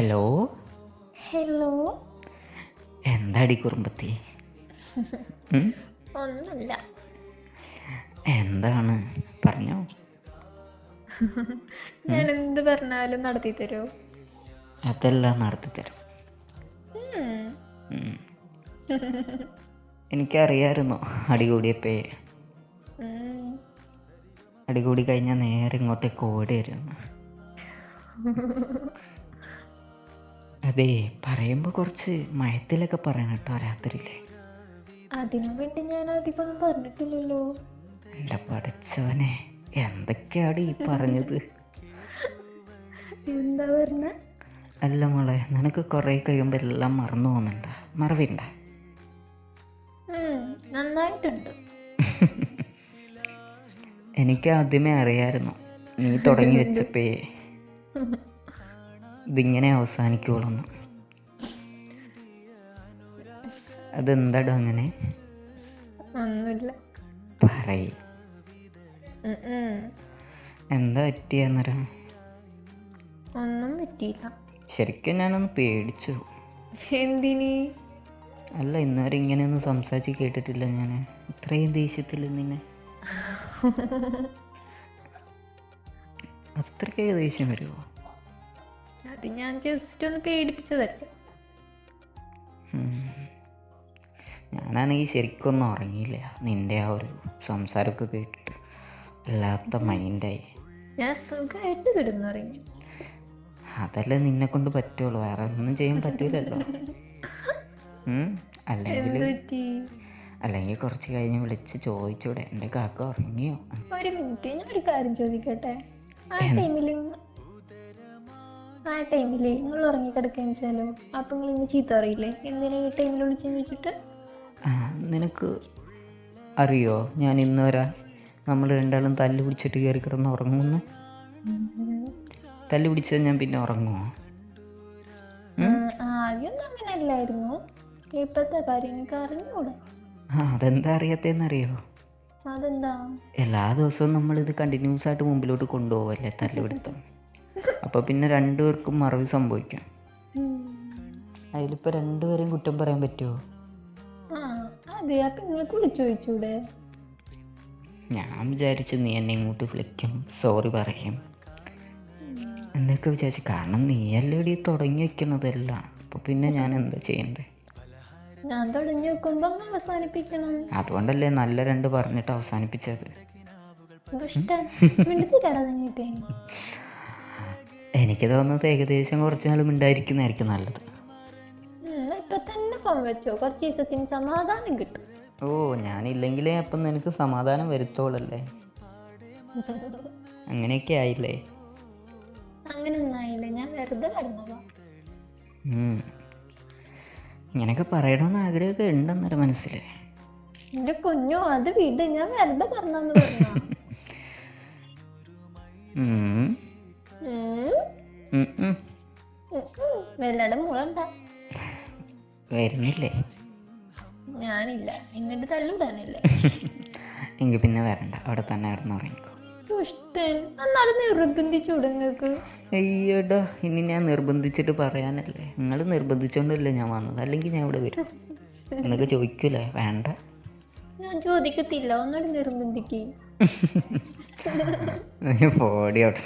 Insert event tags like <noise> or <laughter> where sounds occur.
Hello hello എന്താടി കുറുമ്പത്തി? <laughs> ഒന്നുമില്ല. എന്താണ്? പറഞ്ഞോ. <laughs> ഞാൻ എന്ത് പറഞ്ഞാലും നടത്തി തരൂ. അതെല്ലാം നടത്തി തരും. എനിക്കറിയായിരുന്നു അടികൂടിയപ്പേ. അടികൂടി കഴിഞ്ഞാൽ നേരെ ഇങ്ങോട്ടേക്ക് ഓടി വരുമെന്ന് <laughs> അതെ പറയുമ്പോൾ കുറച്ച് മയത്തിലൊക്കെ പറയണം കേട്ടോ രാത്രിയിലെ. അതിനു വേണ്ടി ഞാൻ അധികം പറഞ്ഞിട്ടില്ലല്ലോ. എന്റെ പഠിച്ചവനെ എന്തൊക്കെയാണ് ഈ പറഞ്ഞത്? എന്താ പറഞ്ഞ? അല്ല മോളെ നിനക്ക് കുറേ കഴിയുമ്പോൾ എല്ലാം മറന്നു പോകുന്നുണ്ട. മറവിണ്ട. നന്നായിട്ടുണ്ട്. എനിക്ക് ആദ്യമേ അറിയായിരുന്നു. നീ തുടങ്ങി <laughs> വെച്ചപ്പേ. <laughs> ഇതിങ്ങനെ അവസാനിക്കുകയുള്ളൂ അതെന്താടോ അങ്ങനെ? ഒന്നുമില്ല. പറയ്. എന്താ പറ്റിയെന്നേരം ഒന്നും പറ്റിയില്ല. ശരിക്കും ഞാനൊന്ന് പേടിച്ചു. എന്തിനി? അല്ല ഇന്നുവരെ ഇങ്ങനെയൊന്നും സംസാരിച്ച് കേട്ടിട്ടില്ല ഞാൻ ഇത്രയും ദേഷ്യത്തിൽ നിന്നെ. <laughs> അത്രയ്ക്ക് ദേഷ്യം വരുമോ അത് ഞാൻ ജസ്റ്റ് ഒന്ന് പേടിപ്പിച്ചതല്ലേ? ഞാനാണെങ്കിൽ ശരിക്കൊന്നും ഉറങ്ങിയില്ല. നിന്റെ ആ ഒരു സംസാരമൊക്കെ കേട്ടിട്ട് അല്ലാത്ത മൈൻഡായി. ഞാൻ സുഖമായിട്ട് കിടന്നുറങ്ങി അതല്ലേ നിന്നെ കൊണ്ട് പറ്റുള്ളൂ. വേറെ ഒന്നും ചെയ്യാൻ പറ്റൂലല്ലോ. അല്ലെങ്കിൽ അല്ലെങ്കിൽ കുറച്ച് കഴിഞ്ഞ് വിളിച്ച് ചോദിച്ചൂടെ. എന്റെ കാക്ക ഉറങ്ങിയോ? ഒരു മിനിറ്റ് ഞാൻ ഒരു കാര്യം ചോദിക്കട്ടെ? ആ ടൈമിൽ ആ ടൈമിൽ നിങ്ങൾ ഉറങ്ങിക്കിടക്കുകയെന്ന് വെച്ചാലോ അപ്പൊ നിങ്ങൾ ഇന്ന് ചീത്ത അറിയില്ലേ എന്തിനാ ഈ ടൈമിൽ വിളിച്ചെന്ന് വെച്ചിട്ട് നിനക്ക് അറിയോ? ഞാൻ ഇന്ന് വരാ നമ്മൾ രണ്ടാളും തല്ല് പിടിച്ചിട്ട് കയറി കിടന്ന് ഉറങ്ങുന്നു. തല്ല് പിടിച്ചത് ഞാൻ പിന്നെ ഉറങ്ങുമോ ആദ്യമൊന്നും അങ്ങനെ അല്ലായിരുന്നു ഇപ്പത്തെ കാര്യം എനിക്ക് അറിഞ്ഞൂടാ. അതെന്താ അറിയാത്തതെന്നറിയോ അതെന്താ? എല്ലാ ദിവസവും നമ്മൾ ഇത് കണ്ടിന്യൂസ് ആയിട്ട് മുമ്പിലോട്ട് കൊണ്ടുപോവല്ലേ തല്ലുപിടുത്തം അപ്പോൾ പിന്നെ രണ്ടുപേർക്കും മറവി സംഭവിക്കാം. അതിലിപ്പോൾ രണ്ടുപേരെയും കുറ്റം പറയാൻ പറ്റുമോ ആ അതെ. അപ്പൊ നിങ്ങൾക്ക് വിളിച്ചു ചോദിച്ചൂടെ? ഞാൻ വിചാരിച്ചു നീ എന്നെ ഇങ്ങോട്ട് വിളിക്കും. സോറി പറയും. എന്നൊക്കെ വിചാരിച്ചു. കാരണം നീയല്ലേ ഇടി തുടങ്ങി വെക്കുന്നതല്ല അപ്പോൾ പിന്നെ ഞാൻ എന്താ ചെയ്യണ്ടേ? ഞാൻ തുടങ്ങി വെക്കുമ്പോ അങ്ങ് അവസാനിപ്പിക്കണം. അതുകൊണ്ടല്ലേ നല്ല രണ്ട് പറഞ്ഞിട്ട് അവസാനിപ്പിച്ചത്. ദുഷ്ട മിണ്ടുത്തിട്ടാടാ നീട്ടേ <laughs> എനിക്ക് തോന്നുന്നത് ഏകദേശം കുറച്ച് നാൾ മിണ്ടായിരിക്കുന്നതായിരിക്കും നല്ലത്. ഇപ്പൊ തന്നെ ഫോൺ വെച്ചോ? കുറച്ച് ദിവസത്തിന് സമാധാനം കിട്ടും. ഓ ഞാനില്ലെങ്കിലേ അപ്പം നിനക്ക് സമാധാനം വരുത്തോളല്ലേ? <laughs> അങ്ങനെയൊക്കെ ആയില്ലേ? അങ്ങനെ ഒന്നായില്ല ഞാൻ വെറുതെ വരുന്നതാ. ഉം. ഇങ്ങനെയൊക്കെ പറയണമെന്ന് ആഗ്രഹമൊക്കെ ഉണ്ടെന്നൊരു മനസ്സിൽ എന്റെ കുഞ്ഞോ അത് വിട്. ഞാൻ വെറുതെ പറഞ്ഞ. <laughs> വെള്ളയുടെ മുളണ്ട. വരുന്നില്ലേ? ഞാനില്ല. എന്നിട്ട് തല്ലുടാനല്ലേ എങ്കിൽ പിന്നെ വരണ്ട. അവിടെ തന്നെ കിടന്ന് ഉറങ്ങിക്കോ. ദുഷ്ടൻ എന്നാലും നിർബന്ധിച്ചു നിങ്ങൾക്ക് അയ്യടാ ഇനി ഞാൻ നിർബന്ധിച്ചിട്ട് പറയാനല്ലേ. നിങ്ങൾ നിർബന്ധിച്ചോണ്ടല്ലേ ഞാൻ വന്നത്? അല്ലെങ്കിൽ ഞാൻ ഇവിടെ വരും. എന്നൊക്കെ ചോദിക്കൂലേ? വേണ്ട. ഞാൻ ചോദിക്കത്തില്ല. ഒന്നോട് നിർബന്ധിക്കേ. <laughs> പോടി അവിടെ